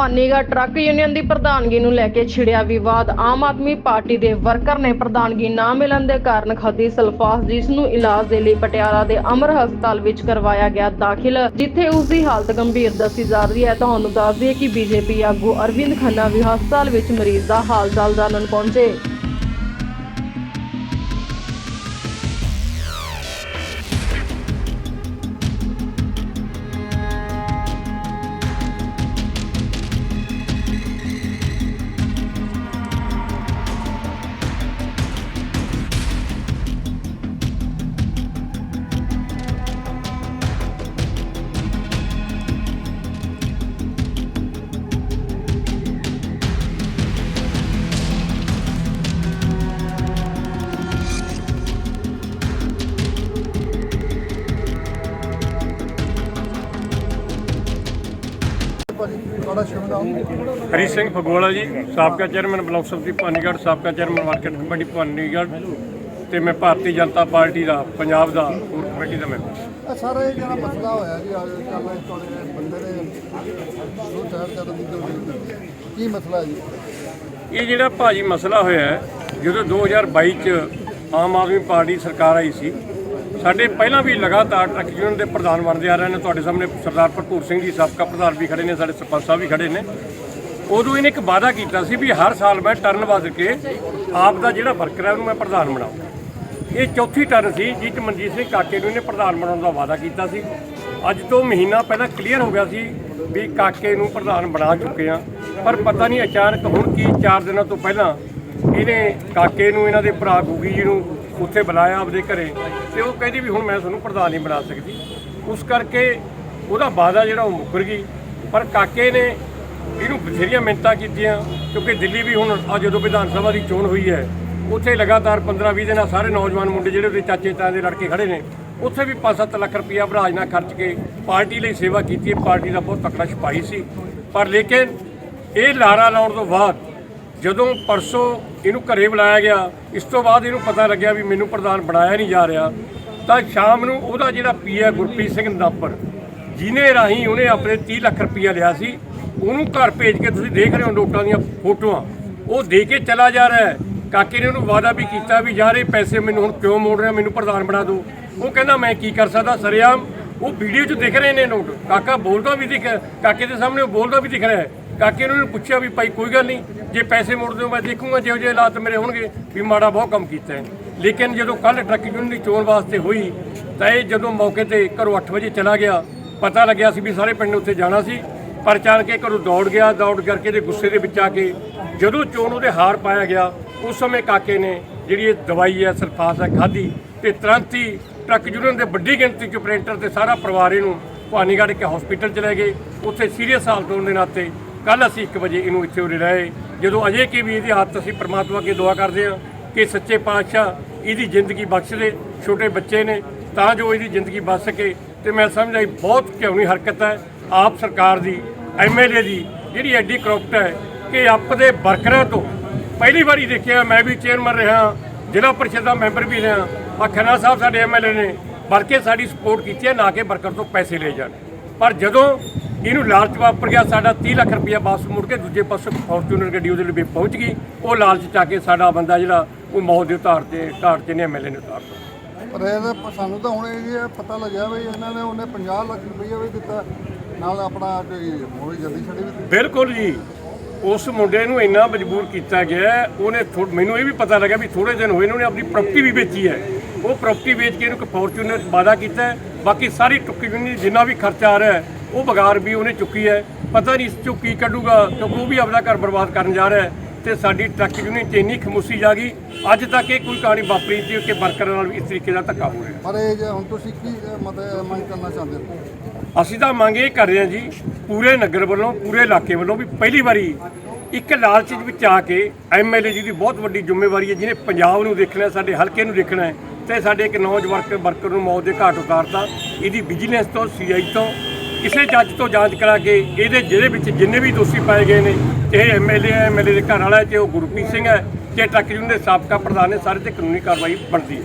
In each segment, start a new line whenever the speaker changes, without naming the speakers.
Bhawanigarh truck union ਦੀ ਪ੍ਰਧਾਨਗੀ ਨੂੰ ਲੈ ਕੇ ਛਿੜਿਆ ਵਿਵਾਦ। ਆਮ ਆਦਮੀ ਪਾਰਟੀ ਦੇ ਵਰਕਰ ਨੇ ਪ੍ਰਧਾਨਗੀ ਨਾ ਮਿਲਣ ਦੇ ਕਾਰਨ ਖਾਦੀ ਸਲਫਾਸ ਜਿਸ ਨੂੰ ਇਲਾਜ ਦੇ ਲਈ ਪਟਿਆਲਾ ਦੇ ਅਮਰ ਹਸਪਤਾਲ ਵਿੱਚ ਕਰਵਾਇਆ ਗਿਆ ਦਾਖਲ, ਜਿੱਥੇ ਉਸ ਦੀ ਹਾਲਤ ਗੰਭੀਰ ਦੱਸੀ ਜਾ ਰਹੀ ਹੈ। ਤੁਹਾਨੂੰ ਦੱਸ ਦਈਏ ਕਿ ਬੀਜੇਪੀ ਆਗੂ ਅਰਵਿੰਦ ਖੰਨਾ ਵੀ ਹਸਪਤਾਲ ਵਿੱਚ ਮਰੀਜ਼ ਦਾ ਹਾਲ ਚਾਲ ਜਾਣਨ ਪਹੁੰਚੇ।
ਤੁਹਾਡਾ ਸ਼ੁਭ ਨਾਮ
ਹਰੀ ਸਿੰਘ ਫਗਵਾੜਾ ਜੀ ਸਾਬਕਾ ਚੇਅਰਮੈਨ ਬਲਾਕ ਸਮਿਤੀ ਭਵਾਨੀਗੜ੍ਹ ਸਾਬਕਾ ਚੇਅਰਮੈਨ ਮਾਰਕੀਟ ਕਮੇਟੀ ਭਵਾਨੀਗੜ੍ਹ ਤੇ ਮੈਂ ਭਾਰਤੀ ਜਨਤਾ ਪਾਰਟੀ ਦਾ ਪੰਜਾਬ ਦਾ ਕੋਰ ਕਮੇਟੀ ਦਾ ਮੈਂਬਰ।
ਇਹ ਸਾਰਾ ਇਹ ਜਿਹੜਾ ਮਸਲਾ ਹੋਇਆ ਜੀ ਅੱਜ ਕੱਲ੍ਹ ਤੁਹਾਡੇ ਬੰਦੇ ਨੇ ਦੋ ਚਾਰ ਕਰਨ ਦੀ ਕੋਸ਼ਿਸ਼ ਕੀਤੀ ਕੀ ਮਸਲਾ ਹੈ ਜੀ?
ਇਹ ਜਿਹੜਾ ਭਾਜੀ ਮਸਲਾ ਹੋਇਆ ਹੈ, ਜਦੋਂ 2022 ਚ ਆਮ ਆਦਮੀ ਪਾਰਟੀ ਸਰਕਾਰ ਆਈ ਸੀ ਸਾਡੇ ਪਹਿਲਾਂ ਵੀ ਲਗਾਤਾਰ ਟਰੱਕ ਯੂਨੀਅਨ ਦੇ ਪ੍ਰਧਾਨ ਬਣਦੇ ਆ ਰਹੇ ਨੇ। ਤੁਹਾਡੇ ਸਾਹਮਣੇ ਸਰਦਾਰ ਭਰਪੂਰ ਸਿੰਘ ਜੀ, ਸਾਬਕਾ ਪ੍ਰਧਾਨ ਵੀ ਖੜੇ ਨੇ, ਸਾਡੇ ਸਰਪੰਚ ਸਾਹਿਬ ਵੀ ਖੜੇ ਨੇ। ਉਦੋਂ ਇਹਨੇ ਇੱਕ ਵਾਅਦਾ ਕੀਤਾ ਸੀ ਵੀ ਹਰ ਸਾਲ ਮੈਂ ਟਰਨ ਵੱਧ ਕੇ ਆਪ ਦਾ ਜਿਹੜਾ ਵਰਕਰ ਹੈ ਉਹਨੂੰ ਮੈਂ ਪ੍ਰਧਾਨ ਬਣਾਉਂਗਾ ਇਹ ਚੌਥੀ ਟਰਨ ਸੀ, ਜਿਸ 'ਚ ਮਨਜੀਤ ਸਿੰਘ ਕਾਕੇ ਨੂੰ ਇਹਨੇ ਪ੍ਰਧਾਨ ਬਣਾਉਣ ਦਾ ਵਾਅਦਾ ਕੀਤਾ ਸੀ। ਅੱਜ ਤੋਂ ਮਹੀਨਾ ਪਹਿਲਾਂ ਕਲੀਅਰ ਹੋ ਗਿਆ ਸੀ ਵੀ ਕਾਕੇ ਨੂੰ ਪ੍ਰਧਾਨ ਬਣਾ ਚੁੱਕੇ ਆ ਪਰ ਪਤਾ ਨਹੀਂ ਅਚਾਨਕ ਹੁਣ ਕੀ 4 ਦਿਨਾਂ ਤੋਂ ਪਹਿਲਾਂ ਇਹਨੇ ਕਾਕੇ ਨੂੰ, ਇਹਨਾਂ ਦੇ ਭਰਾ ਗੁੱਗੀ ਜੀ ਨੂੰ ਉੱਥੇ ਬੁਲਾਇਆ ਆਪਦੇ ਘਰੇ ਤੇ ਉਹ ਕਹਿੰਦੀ ਵੀ ਹੁਣ ਮੈਂ ਤੁਹਾਨੂੰ ਪ੍ਰਧਾਨ ਨਹੀਂ ਬਣਾ ਸਕਦੀ। ਉਸ ਕਰਕੇ ਉਹਦਾ ਵਾਅਦਾ ਜਿਹੜਾ ਉਹ ਮੁੱਕਰ ਗਈ। ਪਰ ਕਾਕੇ ਨੇ ਇਹਨੂੰ ਬਥੇਰੀਆਂ ਮਿੰਨਤਾਂ ਕੀਤੀਆਂ, ਕਿਉਂਕਿ ਦਿੱਲੀ ਵੀ ਹੁਣ ਆ ਜਦੋਂ ਵਿਧਾਨ ਸਭਾ ਦੀ ਚੋਣ ਹੋਈ ਹੈ, ਉੱਥੇ ਲਗਾਤਾਰ 15-20 ਦਿਨਾਂ ਸਾਰੇ ਨੌਜਵਾਨ ਮੁੰਡੇ ਜਿਹੜੇ ਉਹਦੇ ਚਾਚੇ ਤਾਏ ਦੇ ਲੜਕੇ ਖੜੇ ਨੇ, ਉੱਥੇ ਵੀ 5-7 ਲੱਖ ਰੁਪਇਆ ਬਰਾਜ ਨਾਲ ਖਰਚ ਕੇ ਪਾਰਟੀ ਲਈ ਸੇਵਾ ਕੀਤੀ ਹੈ। ਪਾਰਟੀ ਦਾ ਬਹੁਤ ਤਕੜਾ ਸਿਪਾਹੀ ਸੀ। ਪਰ ਲੇਕਿਨ ਇਹ ਲਾਰਾ ਲਾਉਣ ਤੋਂ ਬਾਅਦ ਜਦੋਂ ਪਰਸੋਂ ਇਹਨੂੰ ਘਰੇ ਬੁਲਾਇਆ ਗਿਆ ਇਸ ਤੋਂ ਬਾਅਦ ਇਹਨੂੰ ਪਤਾ ਲੱਗਿਆ ਵੀ ਮੈਨੂੰ ਪ੍ਰਧਾਨ ਬਣਾਇਆ ਨਹੀਂ ਜਾ ਰਿਹਾ। ਤਾਂ ਸ਼ਾਮ ਨੂੰ ਉਹਦਾ ਜਿਹੜਾ ਪੀਆ ਗੁਰਪ੍ਰੀਤ ਸਿੰਘ ਨਾਪਰ, ਜਿਹਨੇ ਰਾਹੀਂ ਉਹਨੇ ਆਪਣੇ 30 ਲੱਖ ਰੁਪਇਆ ਲਿਆ ਸੀ, ਉਹਨੂੰ ਘਰ ਭੇਜ ਕੇ ਤੁਸੀਂ ਦੇਖ ਰਹੇ ਹੋ ਨੋਟਾਂ ਦੀਆਂ ਫੋਟੋਆਂ। ਉਹ ਦੇ ਕੇ ਚਲਾ ਜਾ ਰਿਹਾ ਹੈ। ਕਾਕੇ ਨੇ ਉਹਨੂੰ ਵਾਅਦਾ ਵੀ ਕੀਤਾ ਵੀ ਯਾਰ ਇਹ ਪੈਸੇ ਮੈਨੂੰ ਹੁਣ ਕਿਉਂ ਮੋੜ ਰਿਹਾ, ਮੈਨੂੰ ਪ੍ਰਧਾਨ ਬਣਾ ਦਿਓ। ਉਹ ਕਹਿੰਦਾ, ਮੈਂ ਕੀ ਕਰ ਸਕਦਾ, ਸਰਿਆਮ? ਉਹ ਵੀਡੀਓ 'ਚ ਦਿਖ ਰਹੇ ਨੇ ਨੋਟ। ਕਾਕਾ ਬੋਲਦਾ ਵੀ ਦਿਖ, ਕਾਕੇ ਦੇ ਸਾਹਮਣੇ ਉਹ ਬੋਲਦਾ ਵੀ ਦਿਖ ਰਿਹਾ ਹੈ। ਕਾਕੇ ਨੂੰ ਇਹਨੇ ਪੁੱਛਿਆ ਵੀ, ਭਾਈ, ਕੋਈ ਗੱਲ ਨਹੀਂ। ਜੇ ਪੈਸੇ ਮੋੜ ਹੋ ਮੈਂ ਦੇਖੂੰਗਾ ਜਿਹੋ ਜਿਹੇ ਹਾਲਾਤ ਮੇਰੇ ਹੋਣਗੇ ਵੀ ਮਾੜਾ ਬਹੁਤ ਕੰਮ ਕੀਤਾ ਹੈ। ਲੇਕਿਨ ਜਦੋਂ ਕੱਲ ਟਰੱਕ ਯੂਨੀਅਨ ਦੀ ਚੋਣ ਵਾਸਤੇ ਹੋਈ, ਤਾਂ ਇਹ ਜਦੋਂ ਮੌਕੇ ਤੇ ਘਰੋਂ 8 ਵਜੇ ਚਲਾ ਗਿਆ, ਪਤਾ ਲੱਗਿਆ ਸੀ ਵੀ ਸਾਰੇ ਪਿੰਡ ਉੱਥੇ ਜਾਣਾ ਸੀ। ਪਰ ਚੱਲ ਕੇ ਘਰੋਂ ਦੌੜ ਗਿਆ, ਦੌੜ ਕਰਕੇ ਦੇ ਗੁੱਸੇ ਦੇ ਵਿੱਚ ਆ ਕੇ ਜਦੋਂ ਚੋਣ ਉਹਦੇ ਹਾਰ ਪਾਇਆ ਗਿਆ, ਉਸ ਸਮੇਂ ਕਾਕੇ ਨੇ ਜਿਹੜੀ ਇਹ ਦਵਾਈ ਹੈ ਸਲਫਾਸ ਹੈ, ਖਾਧੀ ਤੇ ਤੁਰੰਤ ਹੀ ਟਰੱਕ ਯੂਨੀਅਨ ਦੇ ਵੱਡੀ ਗਿਣਤੀ ਚ ਆਪਰੇਟਰ ਤੇ ਸਾਰਾ ਪਰਿਵਾਰ ਇਹਨੂੰ ਭਵਾਨੀਗੜ੍ਹ ਕੇ ਹਸਪੀਟਲ ਚ ਲੈ ਗਏ। ਉੱਥੇ ਸੀਰੀਅਸ ਹਾਲਤ ਹੋਣ ਦੇ ਨਾਤੇ ਕੱਲ ਅਸੀਂ 1 ਵਜੇ ਇਹਨੂੰ ਇੱਥੇ ਉਰੇ ਰਹੇ ਜਦੋਂ ਅਜੇ ਕਿ ਵੀ ਇਹਦੀ ਹੱਥ ਅਸੀਂ ਪ੍ਰਮਾਤਮਾ ਅੱਗੇ ਦੁਆ ਕਰਦੇ ਹਾਂ ਕਿ ਸੱਚੇ ਪਾਤਸ਼ਾਹ ਇਹਦੀ ਜ਼ਿੰਦਗੀ ਬਖਸ਼ ਦੇ, ਛੋਟੇ ਬੱਚੇ ਨੇ, ਤਾਂ ਜੋ ਇਹਦੀ ਜ਼ਿੰਦਗੀ ਬਚ ਸਕੇ। ਤੇ ਮੈਂ ਸਮਝਦਾ ਬਹੁਤ ਘਿਉਣੀ ਹਰਕਤ ਹੈ ਆਪ ਸਰਕਾਰ ਦੀ ਐਮਐਲਏ ਦੀ, ਜਿਹੜੀ ਐਡੀ ਕਰਪਟ ਹੈ ਕਿ ਆਪਦੇ ਵਰਕਰਾਂ ਤੋਂ ਪਹਿਲੀ ਵਾਰੀ ਦੇਖਿਆ ਮੈਂ ਵੀ ਚੇਅਰਮੈਨ ਰਿਹਾ, ਜ਼ਿਲ੍ਹਾ ਪਰਿਸ਼ਦ ਦਾ ਮੈਂਬਰ ਵੀ ਰਿਹਾ। ਆ ਖੰਨਾ ਸਾਹਿਬ ਸਾਡੇ ਐਮਐਲਏ ਨੇ, ਵਰਕੇ ਸਾਡੀ ਸਪੋਰਟ ਕੀਤੀ ਹੈ, ਨਾ ਕਿ ਵਰਕਰ ਤੋਂ ਪੈਸੇ ਲੈ ਜਾਣ। ਪਰ ਜਦੋਂ ਇਹਨੂੰ ਲਾਲਚ ਵਾਪਰ ਗਿਆ ਸਾਡਾ 30 ਲੱਖ ਰੁਪਇਆ ਵਾਪਸ ਮੁੜ ਕੇ ਦੂਜੇ ਪਾਸੇ ਫੋਰਚੂਨਰ ਗੱਡੀ ਉਹਦੇ ਲਈ ਪਹੁੰਚ ਗਈ। ਉਹ ਲਾਲਚ ਚ ਕੇ ਸਾਡਾ ਬੰਦਾ ਜਿਹੜਾ ਉਹ ਮੌਤ ਦੇ ਧਾਰ ਤੇ ਧਾਰ ਤੇ ਨੇ ਐਮਐਲਏ ਨੇ ਉਤਾਰਤਾ
ਪਰ ਇਹਦਾ ਪ- ਸਾਨੂੰ ਤਾਂ ਹੁਣ ਇਹ ਇਹ ਪਤਾ ਲੱਗਿਆ ਵੀ ਇਹਨਾਂ ਨੇ ਉਹਨੇ 50 ਲੱਖ ਰੁਪਈਆ ਵੀ ਦਿੱਤਾ ਨਾਲ ਆਪਣਾ ਕੋਈ ਮੋੜੀ ਜਲਦੀ ਛੱਡੀ ਵੀ ਦਿੱਤੀ।
ਬਿਲਕੁਲ ਜੀ। ਉਸ ਮੁੰਡੇ ਨੂੰ ਇੰਨਾ ਮਜਬੂਰ ਕੀਤਾ ਗਿਆ ਉਹਨੇ ਮੈਨੂੰ ਇਹ ਵੀ ਪਤਾ ਲੱਗਾ ਵੀ ਥੋੜੇ ਦਿਨ ਹੋਏ ਨੇ ਉਹਨੇ ਆਪਣੀ ਪ੍ਰਾਪਰਟੀ ਵੀ ਵੇਚੀ ਹੈ। ਉਹ ਪ੍ਰਾਪਰਟੀ ਵੇਚ ਕੇ ਇਹਨੂੰ ਇੱਕ ਫੋਰਚੂਨਰ ਵਾਅਦਾ ਕੀਤਾ ਬਾਕੀ ਸਾਰੀ ਟੁੱਕੀ ਜਿੰਨੀ ਜਿੰਨਾ ਵੀ ਖਰਚਾ ਆ ਰਿਹਾ ਹੈ ਉਹ ਬਗਾਰ ਵੀ ਉਹਨੇ ਚੁੱਕੀ ਹੈ। ਪਤਾ ਨਹੀਂ ਇਸ ਚੋਂ ਕੀ ਕੱਢੂਗਾ ਕਿਉਂਕਿ ਉਹ ਵੀ ਆਪਣਾ ਘਰ ਬਰਬਾਦ ਕਰਨ ਜਾ ਰਿਹਾ ਹੈ ਤੇ ਸਾਡੀ ਟਰੱਕ ਯੂਨੀਅਨ 'ਚ ਇੰਨੀ ਖਮੋਸੀ ਜਾ ਗਈ। ਅੱਜ ਤੱਕ ਇਹ ਕੋਈ ਕਹਾਣੀ ਵਾਪਰੀ ਸੀ ਕਿ ਵਰਕਰਾਂ ਨਾਲ ਵੀ ਇਸ ਤਰੀਕੇ ਦਾ ਧੱਕਾ ਹੋ ਰਿਹਾ।
ਪਰ ਇਹ ਜੇ ਹੁਣ ਤੁਸੀਂ ਕੀ ਮਤਲਬ ਮੰਗ ਕਰਨਾ ਚਾਹੁੰਦੇ ਹੋ?
ਅਸੀਂ ਤਾਂ ਮੰਗ ਇਹ ਕਰ ਰਹੇ ਹਾਂ ਜੀ ਪੂਰੇ ਨਗਰ ਵੱਲੋਂ ਪੂਰੇ ਇਲਾਕੇ ਵੱਲੋਂ ਵੀ ਪਹਿਲੀ ਵਾਰੀ ਇੱਕ ਲਾਲਚ ਵਿੱਚ ਆ ਕੇ ਐਮਐਲਏ ਜੀ ਦੀ ਬਹੁਤ ਵੱਡੀ ਜ਼ਿੰਮੇਵਾਰੀ ਹੈ ਜਿਹਨੇ ਪੰਜਾਬ ਨੂੰ ਦੇਖਣਾ ਹੈ, ਸਾਡੇ ਹਲਕੇ ਨੂੰ ਦੇਖਣਾ ਹੈ ਤੇ ਸਾਡੇ ਇੱਕ ਨੌਜਵਾਨ ਵਰਕਰ ਨੂੰ ਮੌਤ ਦੇ ਘਾਟ ਉਤਾਰਤਾ। ਇਹਦੀ ਵਿਜੀਲੈਂਸ ਤੋਂ ਸੀਆਈ ਤੋਂ ਕਿਸੇ ਜੱਜ ਤੋਂ ਜਾਂਚ ਕਰਾ ਕੇ ਇਹਦੇ ਜਿਹਦੇ ਵਿੱਚ ਜਿੰਨੇ ਵੀ ਦੋਸ਼ੀ ਪਾਏ ਗਏ ਨੇ ਇਹ ਐਮਐਲਏ ਹੈ ਐਮਐਲਏ ਦੇ ਘਰ ਵਾਲਾ ਹੈ ਤੇ ਉਹ ਗੁਰਪ੍ਰੀਤ ਸਿੰਘ ਹੈ ਤੇ ਟਰੱਕ ਯੂਨੀਅਨ ਦੇ ਸਾਬਕਾ ਪ੍ਰਧਾਨ ਨੇ ਸਾਰੇ ਤੇ ਕਾਨੂੰਨੀ ਕਾਰਵਾਈ ਬਣਦੀ ਹੈ।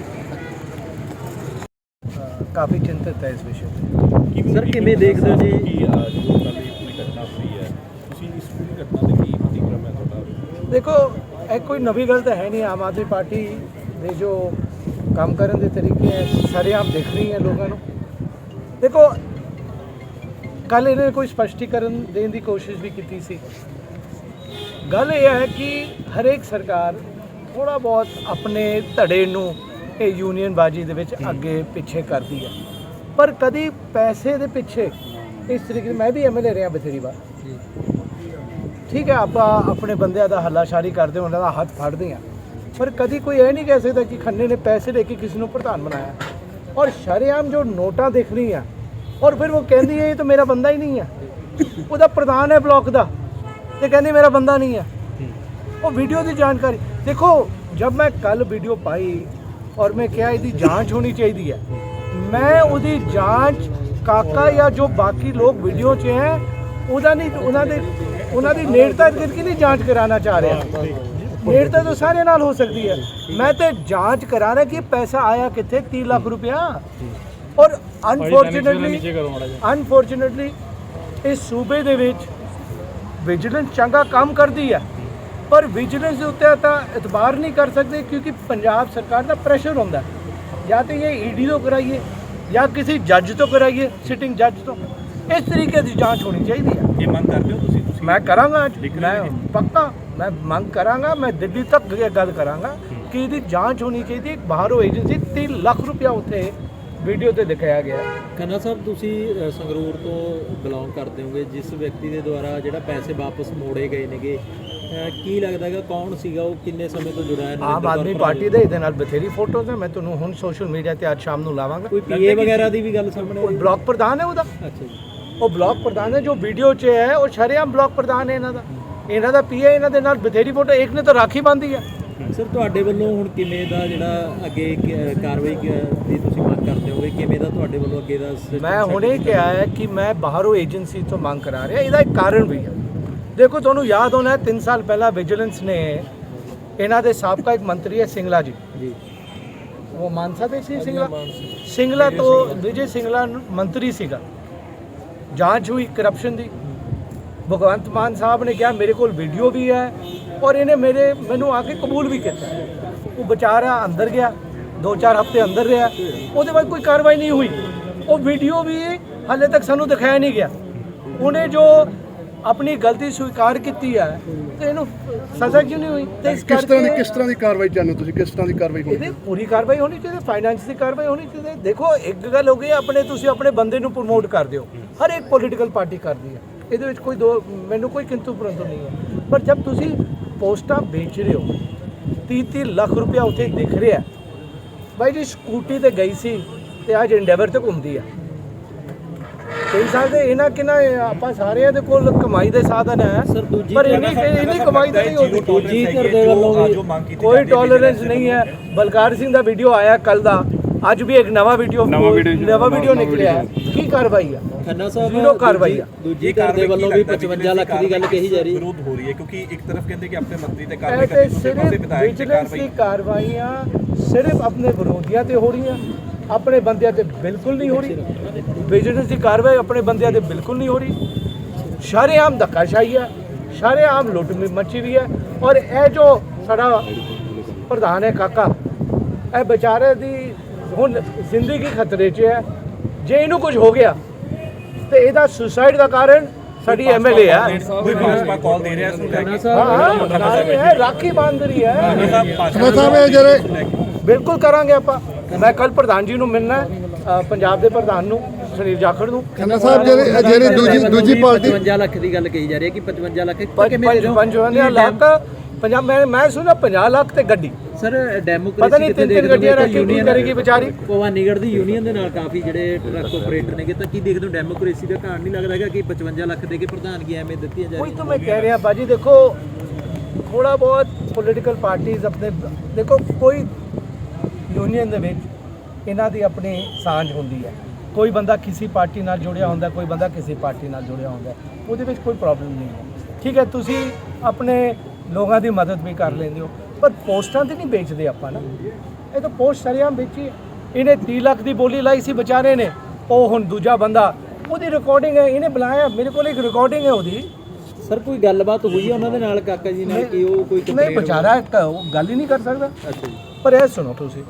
ਕਾਫੀ ਚਿੰਤਤ ਹੈ ਇਸ ਵਿਸ਼ੇ ਤੇ।
ਸਰ ਕਿਵੇਂ ਦੇਖਦੇ ਹੋ ਜੀ? ਕਿ ਅ, ਜਦੋਂ ਕੱਲ੍ਹ ਇਹ ਪੂਰੀ ਘਟਨਾ ਹੋਈ ਹੈ ਤੁਸੀਂ ਇਸ
ਘਟਨਾ ਤੇ ਕੀ ਪ੍ਰਤੀਕਰਮ ਹੈ ਤੁਹਾਡਾ?
ਦੇਖੋ ਇਹ ਕੋਈ ਨਵੀਂ ਗੱਲ ਤਾਂ ਹੈ ਨਹੀਂ ਆਮ ਆਦਮੀ ਪਾਰਟੀ ਦੇ ਜੋ ਕੰਮ ਕਰਨ ਦੇ ਤਰੀਕੇ ਹੈ ਸਾਰੇ ਆਪ ਦਿਖ ਰਹੀ ਹੈ ਲੋਕਾਂ ਨੂੰ। ਦੇਖੋ ਕੱਲ ਇਹਨੇ ਕੋਈ ਸਪਸ਼ਟੀਕਰਨ ਦੇਣ ਦੀ ਕੋਸ਼ਿਸ਼ ਵੀ ਕੀਤੀ ਸੀ। ਗੱਲ ਇਹ ਹੈ ਕਿ ਹਰੇਕ ਸਰਕਾਰ ਥੋੜਾ ਬਹੁਤ ਆਪਣੇ ਧੜੇ ਨੂੰ ਇਹ ਯੂਨੀਅਨ ਬਾਜੀ ਦੇ ਵਿੱਚ ਅੱਗੇ ਪਿੱਛੇ ਕਰਦੀ ਹੈ। ਪਰ ਕਦੀ ਪੈਸੇ ਦੇ ਪਿੱਛੇ ਇਸ ਤਰੀਕੇ ਨਾਲ- ਮੈਂ ਵੀ ਐਮਐਲਏ ਰਿਹਾ ਬਥੇਰੀ ਵਾਰ। ਠੀਕ ਹੈ ਆਪਾਂ ਆਪਣੇ ਬੰਦਿਆਂ ਦਾ ਹੱਲਾਸ਼ਾਰੀ ਕਰਦੇ ਹਾਂ ਉਹਨਾਂ ਦਾ ਹੱਥ ਫੜਦੇ ਹਾਂ। ਪਰ ਕਦੀ ਕੋਈ ਇਹ ਨਹੀਂ ਕਹਿ ਸਕਦਾ ਕਿ ਖੰਨੇ ਨੇ ਪੈਸੇ ਲੈ ਕੇ ਕਿਸੇ ਨੂੰ ਪ੍ਰਧਾਨ ਬਣਾਇਆ। ਔਰ ਸ਼ਰੇਆਮ ਜੋ ਨੋਟਾਂ ਦਿਖ ਰਹੀਆਂ ਔਰ ਫਿਰ ਉਹ ਕਹਿੰਦੀ ਹੈ, ਇਹ ਤਾਂ ਮੇਰਾ ਬੰਦਾ ਹੀ ਨਹੀਂ ਹੈ। ਉਹਦਾ ਪ੍ਰਧਾਨ ਹੈ ਬਲਾਕ ਦਾ। ਤੇ ਕਹਿੰਦੀ ਮੇਰਾ ਬੰਦਾ ਨਹੀਂ ਹੈ। ਉਹ ਵੀਡੀਓ ਦੀ ਜਾਣਕਾਰੀ, ਦੇਖੋ, ਜਦ ਮੈਂ ਕੱਲ ਵੀਡੀਓ ਪਾਈ ਔਰ ਮੈਂ ਕਿਹਾ ਇਹਦੀ ਜਾਂਚ ਹੋਣੀ ਚਾਹੀਦੀ ਹੈ, ਮੈਂ ਉਹਦੀ ਜਾਂਚ ਕਾਕਾ ਜਾਂ ਜੋ ਬਾਕੀ ਲੋਕ ਵੀਡੀਓ 'ਚ ਹੈ, ਉਹਦਾ ਨਹੀਂ, ਉਹਨਾਂ ਦੇ, ਉਹਨਾਂ ਦੀ ਨੇੜਤਾ ਕਰਕੇ ਨਹੀਂ ਜਾਂਚ ਕਰਾਉਣਾ ਚਾਹ ਰਿਹਾ। ਨੇੜਤਾ ਤਾਂ ਸਾਰਿਆਂ ਨਾਲ ਹੋ ਸਕਦੀ ਹੈ। ਮੈਂ ਤੇ ਜਾਂਚ ਕਰਾ ਰਿਹਾ ਕਿ ਪੈਸਾ ਆਇਆ ਕਿੱਥੇ? 30 ਲੱਖ ਰੁਪਇਆ। ਔਰ ਅਨਫੋਰਚੂਨੇਟਲੀ ਅਨਫੋਰਚੂਨੇਟਲੀ ਇਸ ਸੂਬੇ ਦੇ ਵਿੱਚ ਵਿਜੀਲੈਂਸ ਚੰਗਾ ਕੰਮ ਕਰਦੀ ਹੈ ਪਰ ਵਿਜੀਲੈਂਸ ਦੇ ਉੱਤੇ ਤਾਂ ਇਤਬਾਰ ਨਹੀਂ ਕਰ ਸਕਦੇ ਕਿਉਂਕਿ ਪੰਜਾਬ ਸਰਕਾਰ ਦਾ ਪ੍ਰੈਸ਼ਰ ਹੁੰਦਾ ਜਾਂ ਤੇ ਇਹ ਈਡੀ ਤੋਂ ਕਰਾਈਏ ਜਾਂ ਕਿਸੇ ਜੱਜ ਤੋਂ ਕਰਾਈਏ ਸਿਟਿੰਗ ਜੱਜ ਤੋਂ। ਇਸ ਤਰੀਕੇ ਦੀ ਜਾਂਚ ਹੋਣੀ ਚਾਹੀਦੀ ਹੈ।
ਇਹ ਮੰਗ ਕਰਦੇ ਹੋ ਤੁਸੀਂ? ਤੁਸੀਂ
ਮੈਂ ਕਰਾਂਗਾ ਮੈਂ ਪੱਕਾ ਮੈਂ ਮੰਗ ਕਰਾਂਗਾ ਮੈਂ ਦਿੱਲੀ ਤੱਕ ਗੱਲ ਕਰਾਂਗਾ ਕਿ ਇਹਦੀ ਜਾਂਚ ਹੋਣੀ ਚਾਹੀਦੀ ਹੈ। ਬਾਹਰੋਂ ਏਜੰਸੀ 30 ਲੱਖ ਰੁਪਇਆ ਉੱਥੇ ਵੀਡੀਓ ਤੇ ਦਿਖਾਇਆ ਗਿਆ।
ਖੰਨਾ ਸਾਹਿਬ ਤੁਸੀਂ ਅ, ਸੰਗਰੂਰ ਤੋਂ ਬਿਲੋਂਗ ਕਰਦੇ ਹੋਗੇ। ਜਿਸ ਵਿਅਕਤੀ ਦੇ ਦੁਆਰਾ ਜਿਹੜਾ ਪੈਸੇ ਵਾਪਸ ਮੋੜੇ ਗਏ ਨੇਗੇ ਅ, ਕੀ ਲੱਗਦਾ ਹੈਗਾ ਕੌਣ ਸੀਗਾ? ਉਹ ਕਿੰਨੇ ਸਮੇਂ ਤੋਂ ਜੁੜਾ ਹੈ?
ਆਮ
ਨਰਿੰਦਰ
ਆਦਮੀ
ਕੌਰ
ਪਾਰਟੀ ਦੇ ਇਹਦੇ ਨਾਲ ਬਥੇਰੀ ਫੋਟੋਜ਼ ਹੈ ਮੈਂ ਤੁਹਾਨੂੰ ਹੁਣ ਸੋਸ਼ਲ ਮੀਡੀਆ ਤੇ ਅੱਜ ਸ਼ਾਮ ਨੂੰ ਲਾਵਾਂਗਾ।
ਕੋਈ ਪੀਏ ਵਗੈਰਾ ਦੀ ਵੀ ਗੱਲ ਸਾਹਮਣੇ
ਕੋਈ
ਆਈ?
ਬਲਾਕ ਪ੍ਰਧਾਨ ਹੈ ਉਹਦਾ।
ਅੱਛਾ ਜੀ।
ਉਹ ਬਲਾਕ ਪ੍ਰਧਾਨ ਹੈ ਜੋ ਵੀਡੀਓ 'ਚ ਹੈ ਉਹ ਸ਼ਰੇਆਮ ਬਲਾਕ ਪ੍ਰਧਾਨ ਹੈ ਇਹਨਾਂ ਦਾ। ਇਹਨਾਂ ਦਾ ਪੀਏ ਇਹਨਾਂ ਦੇ ਨਾਲ ਬਥੇਰੀ ਫੋਟੋ ਇੱਕ ਨੇ ਤਾਂ ਰਾਖੀ ਬੰਦੀ ਹੈ।
ਸਰ ਤੁਹਾਡੇ ਵੱਲੋਂ ਹੁਣ ਕਿਵੇਂ ਦਾ ਜਿਹੜਾ ਅੱਗੇ ਕ- ਕਾਰਵਾਈ ਕ- ਦੀ ਤੁਸੀਂ ਮੰਗ ਕਰਦੇ ਹੋਗੇ ਕਿਵੇਂ ਦਾ ਤੁਹਾਡੇ ਵੱਲੋਂ ਅੱਗੇ ਦਾ system
ਮੈਂ
set
ਹੁਣੇ ਕਿਹਾ ਹੈ ਕਿ ਮੈਂ ਬਾਹਰੋਂ ਏਜੰਸੀ ਤੋਂ ਮੰਗ ਕਰਾ ਰਿਹਾ। ਇਹਦਾ ਇੱਕ ਕਾਰਨ ਵੀ ਹੈ। ਦੇਖੋ ਤੁਹਾਨੂੰ ਯਾਦ ਹੋਣਾ ਹੈ 3 ਸਾਲ ਪਹਿਲਾਂ ਵਿਜੀਲੈਂਸ ਨੇ ਇਹਨਾਂ ਦੇ ਸਾਬਕਾ ਇੱਕ ਮੰਤਰੀ ਹੈ ਸਿੰਗਲਾ ਜੀ।
ਜੀ।
ਉਹ ਮਾਨਸਾ ਦੇ ਸੀ ਸਿੰਗਲਾ? ਸਿੰਗਲਾ ਤੋਂ ਵਿਜੇ ਸਿੰਗਲਾ ਨੂੰ ਮੰਤਰੀ ਸੀਗਾ। ਜਾਂਚ ਹੋਈ ਕਰਪਸ਼ਨ ਦੀ। ਭਗਵੰਤ ਮਾਨ ਸਾਹਿਬ ਨੇ ਕਿਹਾ ਮੇਰੇ ਕੋਲ ਵੀਡੀਓ ਵੀ ਹੈ। ਔਰ ਇਹਨੇ ਮੇਰੇ ਮੈਨੂੰ ਆ ਕੇ ਕਬੂਲ ਵੀ ਕੀਤਾ। ਉਹ ਵਿਚਾਰਾ ਅੰਦਰ ਗਿਆ ਦੋ ਚਾਰ ਹਫ਼ਤੇ ਅੰਦਰ ਰਿਹਾ ਉਹਦੇ ਬਾਅਦ ਕੋਈ ਕਾਰਵਾਈ ਨਹੀਂ ਹੋਈ। ਉਹ ਵੀਡੀਓ ਵੀ ਹਾਲੇ ਤੱਕ ਸਾਨੂੰ ਦਿਖਾਇਆ ਨਹੀਂ ਗਿਆ। ਉਹਨੇ ਜੋ ਆਪਣੀ ਗਲਤੀ ਸਵੀਕਾਰ ਕੀਤੀ ਹੈ ਤੇ ਇਹਨੂੰ ਸਜ਼ਾ ਕਿਉਂ ਨਹੀਂ ਹੋਈ? ਤੇ ਇਸ
ਕਿਸ ਤਰ੍ਹਾਂ ਦੀ ਕਿਸ ਤਰ੍ਹਾਂ ਦੀ ਕਾਰਵਾਈ ਚਾਹੁੰਦੇ ਤੁਸੀਂ? ਕਿਸ ਤਰ੍ਹਾਂ ਦੀ ਕਾਰਵਾਈ ਹੋਣੀ
ਇਹਦੀ ਪੂਰੀ ਕਾਰਵਾਈ ਹੋਣੀ ਚਾਹੀਦੀ ਫਾਈਨਾਂਸ ਦੀ ਕਾਰਵਾਈ ਹੋਣੀ ਚਾਹੀਦੀ। ਦੇਖੋ ਇੱਕ ਗੱਲ ਹੋ ਗਈ ਆਪਣੇ ਤੁਸੀਂ ਆਪਣੇ ਬੰਦੇ ਨੂੰ ਪ੍ਰਮੋਟ ਕਰਦੇ ਹੋ ਹਰ ਇੱਕ ਪੋਲੀਟੀਕਲ ਪਾਰਟੀ ਕਰਦੀ ਹੈ। ਇਹਦੇ ਵਿੱਚ ਕੋਈ ਦੋ ਮੈਨੂੰ ਕੋਈ ਕਿੰਤੂ ਪਰੰਤੂ ਨਹੀਂ ਹੈ। ਪਰ ਜਦ ਤੁਸੀਂ ਪੋਸਟਾਂ ਵੇਚ ਰਹੇ ਹੋ। 30 30 ਲੱਖ ਰੁਪਇਆ ਉੱਥੇ ਦਿਖ ਰਿਹਾ। ਬਾਈ ਜੀ ਸਕੂਟੀ ਤੇ ਗਈ ਸੀ ਤੇ ਅੱਜ ਇੰਡੇਵਰ ਤੇ ਘੁੰਮਦੀ ਆ। ਕਈ ਸਾਲ ਦੇ ਇਹਨਾਂ ਕਿਨਾਂ ਆਪਾਂ ਸਾਰਿਆਂ ਦੇ ਕੋਲ ਕਮਾਈ ਦੇ ਸਾਧਨ ਹੈ।
ਸਰ, ਦੂਜੀ
ਪਰ ਇੰਨੀ ਇੰਨੀ ਕਮਾਈ ਤਾਂ ਨਹੀਂ ਹੁੰਦੀ।
ਦੂਜੀ ਧਿਰ ਦੇ ਵੱਲੋਂ ਵੀ
ਕੋਈ ਟੋਲਰੈਂਸ ਨਹੀਂ ਹੈ। ਬਲਕਾਰ ਸਿੰਘ ਦਾ ਵੀਡੀਓ ਆਇਆ ਕੱਲ ਦਾ। ਅੱਜ ਵੀ ਇੱਕ ਨਵਾਂ ਵੀਡੀਓ ਨਵਾਂ ਵੀਡੀਓ ਨਿਕਲਿਆ। ਹੈ। ਕੀ ਕਾਰਵਾਈ ਆ?
ਖੰਨਾ ਸਾਹਿਬ
ਜ਼ੀਰੋ ਕਾਰਵਾਈ ਆ।
ਦੂਜੀ ਧਿਰ ਦੇ ਵੱਲੋਂ ਵੀ 55 ਲੱਖ ਦੀ ਗੱਲ ਕਹੀ ਜਾ ਰਹੀ। ਹੈ
ਵਿਰੋਧ ਹੋ ਰਹੀ ਹੈ? ਕਿਉਂਕਿ ਇੱਕ ਤਰਫ ਕਹਿੰਦੇ ਕਿ ਆਪਣੇ ਮੰਤਰੀ ਤੇ ਕਾਰਵਾਈ ਕਰਨੀ ਦੂਸਰੇ ਪਾਸੇ ਵਿਧਾਇਕ ਤੇ ਕਾਰਵਾਈ
ਕਾਰਵਾਈਆਂ ਸਿਰਫ ਆਪਣੇ ਵਿਰੋਧੀਆਂ ਤੇ ਹੋ ਰਹੀਆਂ ਆਪਣੇ ਬੰਦਿਆਂ ਤੇ ਬਿਲਕੁਲ ਨਹੀਂ ਹੋ ਰਹੀ। ਵਿਜੀਲੈਂਸ ਦੀ ਕਾਰਵਾਈ ਆਪਣੇ ਬੰਦਿਆਂ ਤੇ ਬਿਲਕੁਲ ਨਹੀਂ ਹੋ ਰਹੀ। ਸ਼ਰੇਆਮ ਧੱਕਾਸ਼ਾਹੀ ਹੈ ਸ਼ਰੇਆਮ ਲੁੱਟ ਮ- ਮੱਚੀ ਵੀ ਹੈ ਔਰ ਇਹ ਜੋ ਸਾਡਾ ਪ੍ਰਧਾਨ ਹੈ ਕਾਕਾ ਇਹ ਵਿਚਾਰੇ ਦੀ ਹੁਣ ਜ਼ਿੰਦਗੀ ਖਤਰੇ 'ਚ ਹੈ। ਜੇ ਇਹਨੂੰ ਕੁਝ ਹੋ ਗਿਆ ਤੇ ਇਹਦਾ ਸੁਸਾਈਡ ਦਾ ਕਾਰਨ ਸਾਡੀ ਐਮਐਲਏ
ਕੋਈ ਭਾਜਪਾ ਕਾਲ ਦੇ ਰਿਹਾ
ਹਾਂ ਰਾਖੀ ਬਾਂਧ ਰਹੀ ਹੈ
ਖੰਨਾ ਸਾਹਿਬ ਇਹ ਜਿਹੜੇ
ਬਿਲਕੁਲ ਕਰਾਂਗੇ ਆਪਾਂ ਮੈਂ ਕੱਲ ਪ੍ਰਧਾਨ ਜੀ ਨੂੰ ਮਿਲਣਾ ਪੰਜਾਬ ਦੇ ਪ੍ਰਧਾਨ ਨੂੰ ਸੁਨੀਲ ਜਾਖੜ ਨੂੰ
ਖੰਨਾ ਸਾਹਿਬ ਜਿਹੜੇ ਜਿਹੜੀ ਦੂਜੀ ਦੂਜੀ ਪਾਰਟੀ
55 ਲੱਖ ਦੀ ਗੱਲ ਕਹੀ ਜਾ ਰਹੀ ਹੈ ਕਿ 55 ਲੱਖ
ਪੰਜ ਪੰਜ ਲੱਖ ਪੰਜਾਬ ਮੈਂ ਮੈਂ ਸੁਣਿਆ 50 ਲੱਖ ਤੇ ਗੱਡੀ।
ਸਰ ਡੈਮੋਕ੍ਰੇਸੀ
ਪਤਾ ਨਹੀਂ ਤਿੰਨ ਤਿੰਨ ਗੱਡੀਆਂ ਰੱਖ ਕੇ ਕੀ ਕਰੇਗੀ ਵਿਚਾਰੀ?
ਭਵਾਨੀਗੜ੍ਹ ਦੀ ਯੂਨੀਅਨ ਦੇ ਨਾਲ ਕਾਫੀ ਜਿਹੜੇ ਟਰੱਕ ਆਪਰੇਟਰ ਨੇਗੇ ਤਾਂ ਕੀ ਦੇਖਦੇ ਹੋ? ਡੈਮੋਕ੍ਰੇਸੀ ਦਾ ਘਾਣ ਨਹੀਂ ਲੱਗਦਾ ਹੈਗਾ ਕਿ 55 ਲੱਖ ਦੇ ਕੇ ਪ੍ਰਧਾਨਗੀ ਐਵੇਂ ਦਿੱਤੀਆਂ ਜਾ ਰਹੀਆਂ
ਤਾਂ ਮੈਂ ਕਹਿ ਰਿਹਾ ਬਾਜੀ ਦੇਖੋ ਥੋੜਾ ਬਹੁਤ ਪੋਲੀਟੀਕਲ ਪਾਰਟੀਆਂ ਆਪਣੇ ਦੇਖੋ ਕੋਈ ਯੂਨੀਅਨ ਦੇ ਵਿੱਚ ਇਹਨਾਂ ਦੀ ਆਪਣੀ ਸਾਂਝ ਹੁੰਦੀ ਹੈ। ਕੋਈ ਬੰਦਾ ਕਿਸੇ ਪਾਰਟੀ ਨਾਲ ਜੁੜਿਆ ਹੁੰਦਾ ਕੋਈ ਬੰਦਾ ਕਿਸੇ ਪਾਰਟੀ ਨਾਲ ਜੁੜਿਆ ਹੁੰਦਾ ਉਹਦੇ ਵਿੱਚ ਕੋਈ ਪ੍ਰੋਬਲਮ ਨਹੀਂ ਹੈ। ਠੀਕ ਹੈ ਤੁਸੀਂ ਆਪਣੇ ਲੋਕਾਂ ਦੀ ਮਦਦ ਵੀ ਕਰ ਲੈਂਦੇ ਹੋ। ਪਰ ਪੋਸਟਾਂ ਤੇ ਨਹੀਂ ਵੇਚਦੇ ਆਪਾਂ ਨਾ। ਇਹ ਤਾਂ ਪੋਸਟ ਸਰਿਆਮ ਵੇਚੀ ਹੈ। ਇਹਨੇ 30 ਲੱਖ ਦੀ ਬੋਲੀ ਲਾਈ ਸੀ ਵਿਚਾਰੇ ਨੇ। ਉਹ ਹੁਣ ਦੂਜਾ ਬੰਦਾ। ਉਹਦੀ ਰਿਕਾਰਡਿੰਗ ਹੈ ਇਹਨੇ ਬੁਲਾਇਆ ਮੇਰੇ ਕੋਲ ਇੱਕ ਰਿਕਾਰਡਿੰਗ ਹੈ ਉਹਦੀ।
ਸਰ ਕੋਈ ਗੱਲਬਾਤ ਹੋਈ ਹੈ ਉਹਨਾਂ ਦੇ ਨਾਲ ਕਾਕਾ ਜੀ ਨਾਲ ਕਿ ਉਹ ਕੋਈ
ਨਹੀਂ ਵਿਚਾਰਾ ਉਹ ਗੱਲ ਹੀ ਨਹੀਂ ਕਰ ਸਕਦਾ।
ਅੱਛਾ ਜੀ।
ਪਰ ਇਹ ਸੁਣੋ ਤੁਸੀਂ।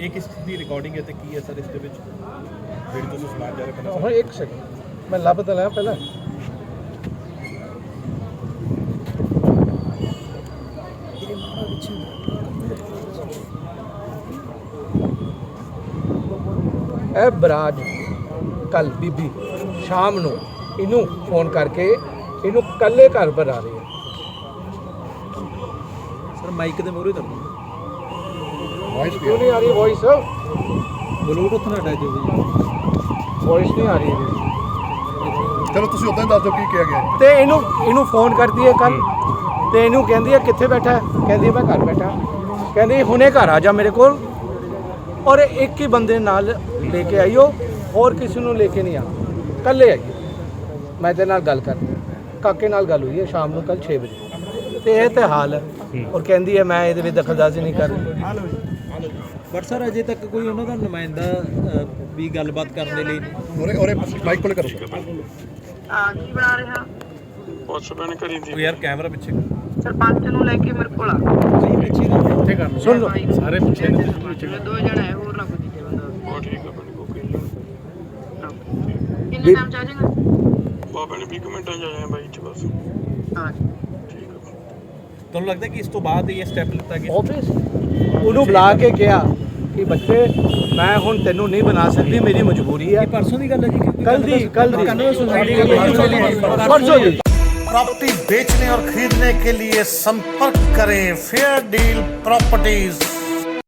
ਇਹ ਕਿਸ ਦੀ ਰਿਕਾਰਡਿੰਗ ਹੈ ਤੇ ਕੀ ਹੈ ਸਰ ਇਸ ਦੇ ਵਿੱਚ? ਜਿਹੜੀ ਤੁਸੀਂ ਸਮਾਨ ਜਾਰੀ ਕਰਨਾ
ਹੁਣ ਇੱਕ ਸੈਕਿੰਡ ਮੈਂ ਲੱਭ ਤਾਂ ਲਿਆ ਪਹਿਲਾਂ। ਇਹ ਬਰਾਜ ਕੱਲ ਬੀਬੀ ਸ਼ਾਮ ਨੂੰ ਇਹਨੂੰ ਫੋਨ ਕਰਕੇ ਇਹਨੂੰ ਕੱਲੇ ਘਰ ਪਰ ਆ ਰਹੀ ਹੈ
ਸਰ ਮਾਈਕ ਦੇ ਮੂਹਰੇ ਕਰੋ
ਵਾਇਸ
ਕਿਉਂ ਨਹੀਂ ਆ ਰਹੀ ਵੌਇਸ
ਬਲੂਟੁੱਥ ਨਾਲ ਅਟੈਚ ਹੋ ਗਈ।
ਵੌਇਸ ਨਹੀਂ ਆ ਰਹੀ।
ਚਲੋ ਤੁਸੀਂ ਉਦਾਂ ਹੀ ਦੱਸ ਦਿਓ ਕੀ ਕਿਹਾ ਗਿਆ।
ਤੇ ਇਹਨੂੰ ਇਹਨੂੰ ਫੋਨ ਕਰਦੀ ਹੈ ਕੱਲ ਤੇ ਇਹਨੂੰ ਕਹਿੰਦੀ ਹੈ ਕਿੱਥੇ ਬੈਠਾ ਹੈ? ਕਹਿੰਦੀ ਮੈਂ ਘਰ ਬੈਠਾ ਕਹਿੰਦੀ ਹੁਣੇ ਘਰ ਆ ਜਾ ਮੇਰੇ ਕੋਲ। ਔਰ ਇੱਕ ਹੀ ਬੰਦੇ ਨਾਲ ਲੈ ਕੇ ਆਈਓ ਹੋਰ ਕਿਸੇ ਨੂੰ ਲੈ ਕੇ ਨਹੀਂ ਆ ਕੱਲੇ ਆਈਓ ਮੈਂ ਤੇ ਨਾਲ ਗੱਲ ਕਰਨੀ ਕਾਕੇ ਨਾਲ ਗੱਲ ਹੋਈ ਹੈ ਸ਼ਾਮ ਨੂੰ ਕੱਲ 6 ਵਜੇ। ਤੇ ਇਹ ਤੇ ਹਾਲ ਹੈ। ਔਰ ਕਹਿੰਦੀ ਹੈ ਮੈਂ ਇਹਦੇ ਵਿੱਚ ਦਖਲਅੰਦਾਜ਼ੀ ਨਹੀਂ ਕਰ ਰਹੀ।
ਬਟ ਸਰ ਅਜੇ ਤੱਕ ਕੋਈ ਉਹਨਾਂ ਦਾ ਨੁਮਾਇੰਦਾ ਵੀ ਗੱਲਬਾਤ ਕਰਨ ਦੇ ਲਈ
ਔਰੇ ਔਰੇ ਮਾਈਕ ਕੋਲ ਕਰੋ।
ਆ ਕੀ ਬਣਾ ਰਿਹਾ
ਉਹ ਯਾਰ ਕੈਮਰਾ ਪਿੱਛੇ।
ਸਰਪੰਚ ਨੂੰ ਲੈ ਕੇ ਮੇਰੇ ਕੋਲ ਆ।
ਨਹੀਂ ਪਿੱਛੇ ਨਾ
ਸੁਣ ਲਓ।
ਸਾਰੇ ਪੁੱਛੇ ਨੇ। ਦੋ ਜਣੇ ਹੋਰ ਨਾ ਕੋਈ ਤੀਜੇ ਬੰਦਾ ਬਹੁਤ ਠੀਕ ਆ ਬਣੀ ਕੋਈ ਕਿੰਨੇ ਟਾਈਮ ਚਾਹ ਜਾਏਗਾ
ਬਾਬਾ ਨੇ 20 ਮਿੰਟਾਂ ਚ ਆਇਆ ਬਾਈ ਚ ਬਸ
ਹਾਂ
ਤੁਹਾਨੂੰ ਲੱਗਦਾ ਕਿ ਇਸ ਤੋਂ ਬਾਅਦ ਇਹ ਸਟੈਪ ਲਿੱਤਾ ਗਿਆ
ਆਫਿਸ ਉਹਨੂੰ ਬੁਲਾ ਕੇ ਕਿਹਾ ਕਿ ਬੱਚੇ ਮੈਂ ਹੁਣ ਤੈਨੂੰ ਨਹੀਂ ਬਣਾ ਸਕਦੀ ਮੇਰੀ ਮਜਬੂਰੀ ਹੈ
ਇਹ ਪਰਸੋਂ ਦੀ ਗੱਲ ਹੈ ਜੀ
कल दी कल दी परसों दी
प्रॉपर्टी बेचने और खरीदने के लिए संपर्क करें फेयर डील प्रॉपर्टीज